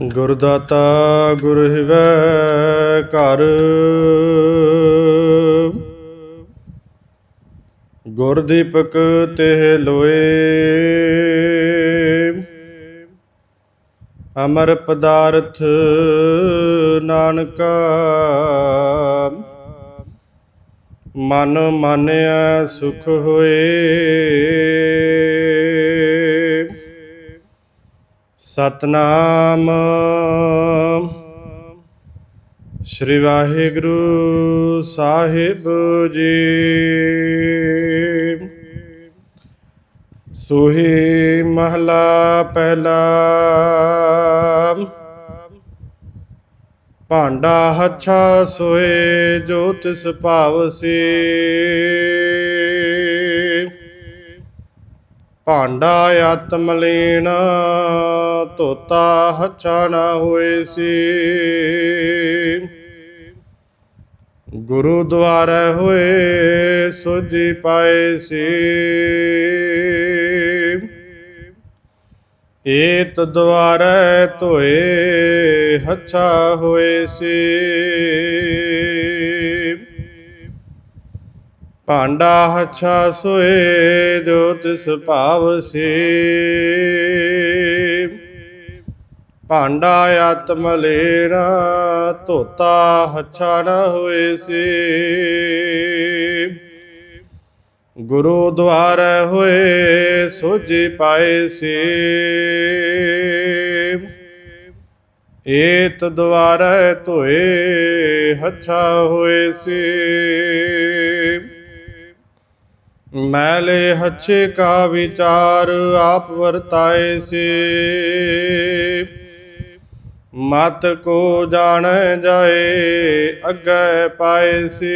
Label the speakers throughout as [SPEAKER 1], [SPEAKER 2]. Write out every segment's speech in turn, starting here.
[SPEAKER 1] ਗੁਰਦਾਤਾ ਗੁਰ ਹਿਵੈ ਘਰ। ਗੁਰ ਦੀਪਕ ਤਿਹ ਲੋਏ। ਅਮਰ ਪਦਾਰਥ ਨਾਨਕਾ। ਮਨ ਮਾਨਿਆ ਸੁਖ ਹੋਏ। ਸਤਨਾਮ। ਸ੍ਰੀ ਵਾਹਿਗੁਰੂ ਸਾਹਿਬ ਜੀ। ਸੋਹੀ ਮਹਲਾ ਪਹਿਲਾ। ਭਾਂਡਾ ਹੱਛਾ ਸੋਏ ਜੋ ਤਿਸ ਭਾਵਸੀ ਭਾਂਡਾ ਆਤਮ ਲੀਨ ਧੋਤਾ ਹੱਛਾ ਨਾ ਹੋਏ ਸੀ। ਗੁਰੂ ਦੁਆਰੇ ਹੋਏ ਸੋਜੀ ਪਾਏ ਸੀ। ਏਤ ਦੁਆਰੇ ਧੋਏ ਹੱਛਾ ਹੋਏ ਸੀ। ਭਾਂਡਾ ਹੱਛਾ ਸੋਏ ਜੋ ਤਿਸ ਭਾਵ ਸੀ। ਭਾਂਡਾ ਆਤਮ ਲੇਰਾ, ਧੋਤਾ ਹੱਛਾ ਨ ਹੋਏ ਸੀ। ਗੁਰੂ ਦੁਆਰੇ ਹੋਏ ਸੋਜੀ ਪਾਏ ਸੀ। ਏਤ ਦੁਆਰੇ ਧੋਏ ਹੱਛਾ ਹੋਏ ਸੀ। ਮੈਲੇ ਹੱਛੇ ਕਾ ਵਿਚਾਰ ਆਪ ਵਰਤਾਏ ਸੀ। ਮਤ ਕੋ ਜਾਣ ਜਾਏ, ਅੱਗੇ ਪਾਏ ਸੀ।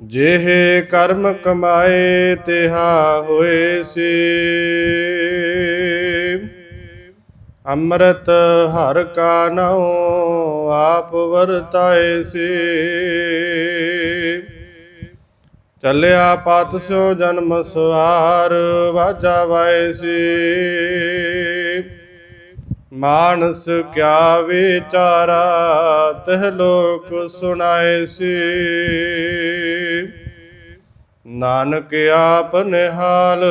[SPEAKER 1] ਜਿਹੇ ਕਰਮ ਕਮਾਏ, ਤਿਹਾ ਹੋਏ ਸੀ। ਅੰਮ੍ਰਿਤ ਹਰ ਕਾ ਨਾਉ ਆਪ ਵਰਤਾਏ ਸੀ। ਚੱਲਿਆ ਪਤ ਸਿਓ ਜਨਮ ਸਵਾਰ, ਵਾਜਾ ਵਾਏ ਸੀ। ਮਾਨਸ ਕਿਆ ਵਿਚਾਰਾ, ਤਹ ਲੋਕ ਸੁਣਾਏ ਸੀ। ਨਾਨਕ ਆਪ ਨਿਹਾਲ,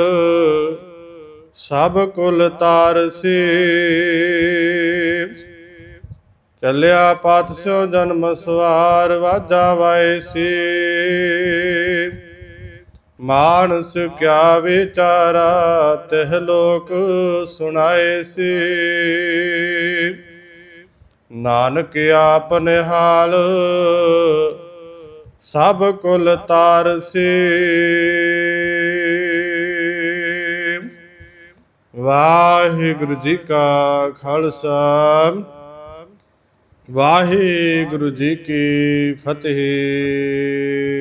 [SPEAKER 1] ਸਭ ਕੁਲ ਤਾਰ ਸੀ। ਚੱਲਿਆ ਪਤ ਸਿਓ ਜਨਮ ਸਵਾਰ, ਵਾਜਾ ਵਾਏ ਸੀ। ਮਾਨਸ ਕਿਆ ਵਿਚਾਰਾ, ਤਹ ਲੋਕ ਸੁਣਾਏ ਸੀ। ਨਾਨਕ ਆਪ ਨਿਹਾਲ ਸਭ ਕੁਲ ਤਾਰ ਸੀ। ਵਾਹਿਗੁਰੂ ਜੀ ਕਾ ਖਾਲਸਾ, ਵਾਹਿਗੁਰੂ ਜੀ ਕੀ ਫਤਿਹ।